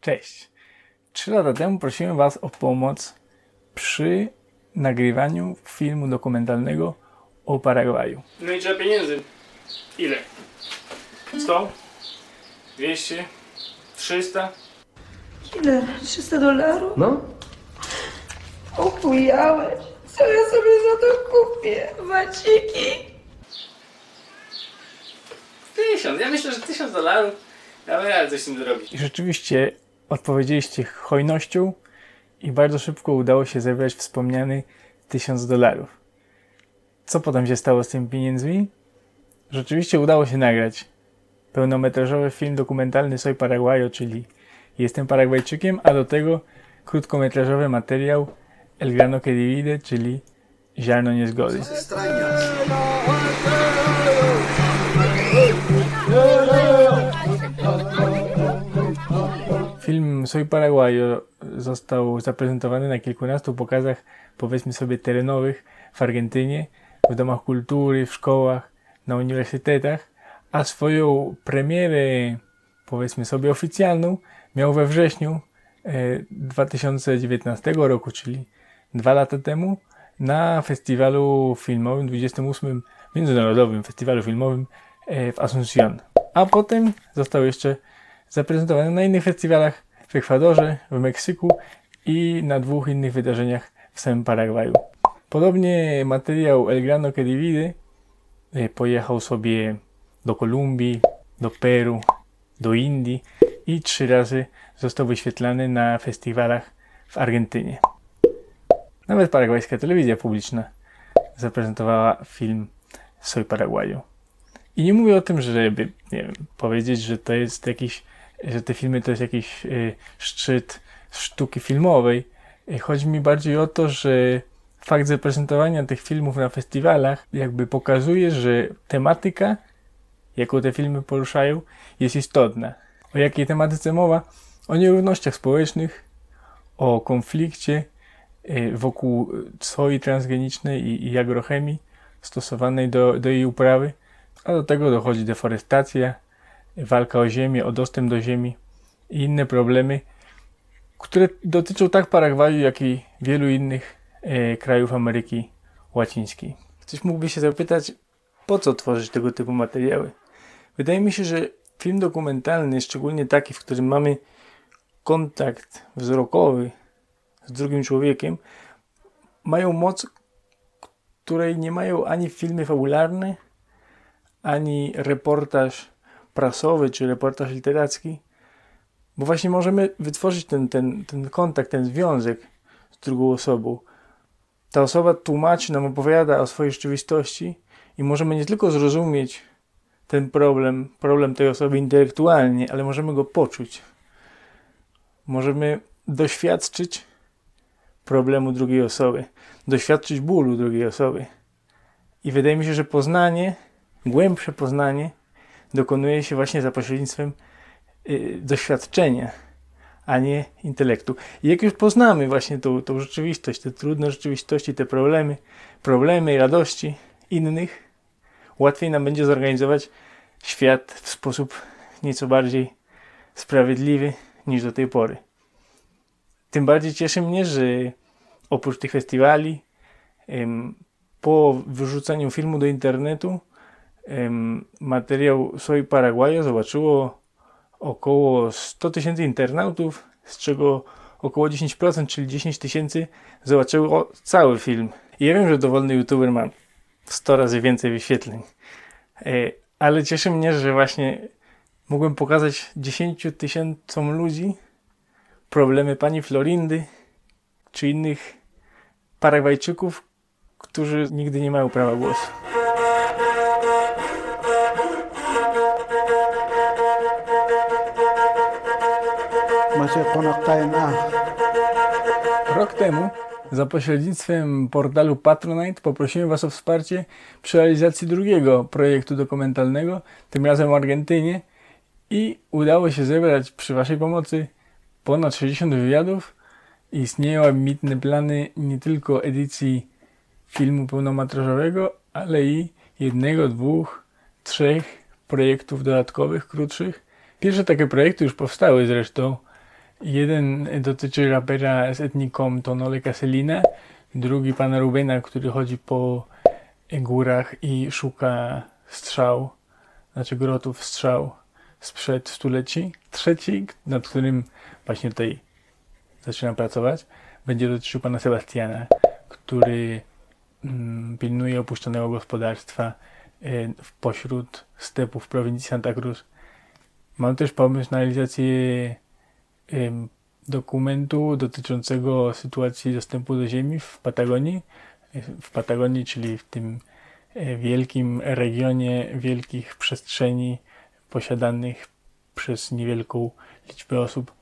Cześć. Trzy lata temu prosiłem Was o pomoc przy nagrywaniu filmu dokumentalnego o Paragwaju. No i trzeba pieniędzy. Ile? 100? 200? 300? Ile? 300 dolarów? No, Ochujałeś. Co ja sobie za to kupię? Waciki? Tysiąc. Ja myślę, że tysiąc dolarów. Damy radę coś z tym zrobić. I rzeczywiście odpowiedzieliście hojnością i bardzo szybko udało się zebrać wspomniany tysiąc dolarów. Co potem się stało z tymi pieniędzmi? Rzeczywiście udało się nagrać pełnometrażowy film dokumentalny Soy Paraguayo, czyli Jestem Paragwajczykiem, a do tego krótkometrażowy materiał El Grano que Divide, czyli Ziarno Niezgody. Soy Paraguayo został zaprezentowany na kilkunastu pokazach, powiedzmy sobie, terenowych w Argentynie, w domach kultury, w szkołach, na uniwersytetach, a swoją premierę, powiedzmy sobie, oficjalną miał we wrześniu e, 2019 roku, czyli dwa lata temu, na festiwalu filmowym, 28. Międzynarodowym Festiwalu Filmowym e, w Asunción. A potem został jeszcze zaprezentowany na innych festiwalach w Ekwadorze, w Meksyku i na dwóch innych wydarzeniach w samym Paragwaju. Podobnie materiał El Grano que Divide e, pojechał sobie do Kolumbii, do Peru, do Indii i trzy razy został wyświetlany na festiwalach w Argentynie. Nawet paragwajska telewizja publiczna zaprezentowała film Soy Paraguayo. I nie mówię o tym, żeby wiem, powiedzieć, że to jest jakiś, że te filmy to jest jakiś y, szczyt sztuki filmowej. Y, Chodzi mi bardziej o to, że fakt zaprezentowania tych filmów na festiwalach jakby pokazuje, że tematyka, jaką te filmy poruszają, jest istotna. O jakiej tematyce mowa? O nierównościach społecznych, o konflikcie y, wokół soi transgenicznej i, agrochemii stosowanej do, do jej uprawy, a do tego dochodzi deforestacja, walka o ziemię, o dostęp do ziemi i inne problemy, które dotyczą tak Paragwaju, jak i wielu innych e, krajów Ameryki Łacińskiej. Ktoś mógłby się zapytać, po co tworzyć tego typu materiały? Wydaje mi się, że film dokumentalny, szczególnie taki, w którym mamy kontakt wzrokowy z drugim człowiekiem, mają moc, której nie mają ani filmy fabularne, ani reportaż prasowy czy reportaż literacki, bo właśnie możemy wytworzyć ten, ten, ten kontakt, ten związek z drugą osobą. Ta osoba tłumaczy nam, opowiada o swojej rzeczywistości i możemy nie tylko zrozumieć ten problem, problem tej osoby intelektualnie, ale możemy go poczuć. Możemy doświadczyć problemu drugiej osoby, doświadczyć bólu drugiej osoby. I wydaje mi się, że poznanie, głębsze poznanie dokonuje się właśnie za pośrednictwem y, doświadczenia, a nie intelektu. I jak już poznamy właśnie tą, tą rzeczywistość, te trudne rzeczywistości, te problemy, problemy i radości innych, łatwiej nam będzie zorganizować świat w sposób nieco bardziej sprawiedliwy niż do tej pory. Tym bardziej cieszy mnie, że oprócz tych festiwali, po wyrzuceniu filmu do internetu, materiał Soy Paraguayo zobaczyło około 100 tysięcy internautów, z czego około 10%, czyli 10 tysięcy zobaczyło cały film. I ja wiem, że dowolny youtuber ma 100 razy więcej wyświetleń, e, ale cieszy mnie, że właśnie mogłem pokazać 10 tysiącom ludzi problemy pani Florindy czy innych Paragwajczyków, którzy nigdy nie mają prawa głosu. Rok temu za pośrednictwem portalu Patronite poprosiłem Was o wsparcie przy realizacji drugiego projektu dokumentalnego, tym razem w Argentynie i udało się zebrać przy Waszej pomocy ponad 60 wywiadów. Istnieją ambitne plany nie tylko edycji filmu pełnometrażowego, ale i jednego, dwóch, trzech projektów dodatkowych, krótszych. Pierwsze takie projekty już powstały zresztą. Jeden dotyczy rapera z etniką Tonole Caselina, drugi pana Rubena, który chodzi po górach i szuka strzał, znaczy grotów strzał sprzed stuleci. Trzeci, nad którym właśnie tutaj zaczynam pracować, będzie dotyczył pana Sebastiana, który mm, pilnuje opuszczonego gospodarstwa y, pośród stepów prowincji Santa Cruz. Mam też pomysł na realizację dokumentu dotyczącego sytuacji dostępu do ziemi w Patagonii. Y, W Patagonii, czyli w tym y, wielkim regionie wielkich przestrzeni posiadanych przez niewielką liczbę osób.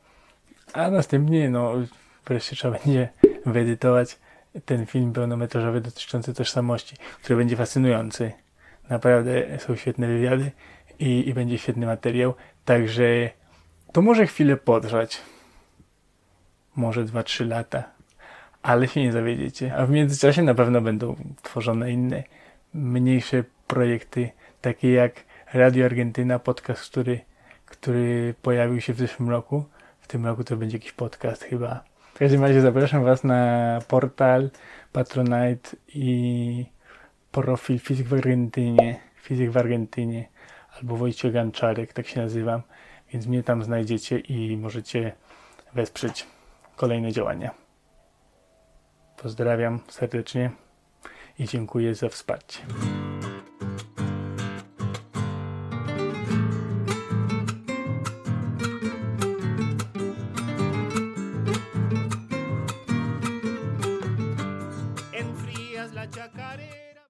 A następnie, no, wreszcie trzeba będzie wyedytować ten film pełnometrażowy dotyczący tożsamości, który będzie fascynujący. Naprawdę są świetne wywiady i, i będzie świetny materiał. Także to może chwilę potrwać. Może 2-3 lata. Ale się nie zawiedziecie. A w międzyczasie na pewno będą tworzone inne, mniejsze projekty, takie jak Radio Argentyna, podcast, który, który pojawił się w zeszłym roku. W tym roku to będzie jakiś podcast chyba. W każdym razie zapraszam Was na portal Patronite i profil Fizyk w Argentynie, Fizyk w Argentynie albo Wojciech Ganczarek, tak się nazywam, więc mnie tam znajdziecie i możecie wesprzeć kolejne działania. Pozdrawiam serdecznie i dziękuję za wsparcie.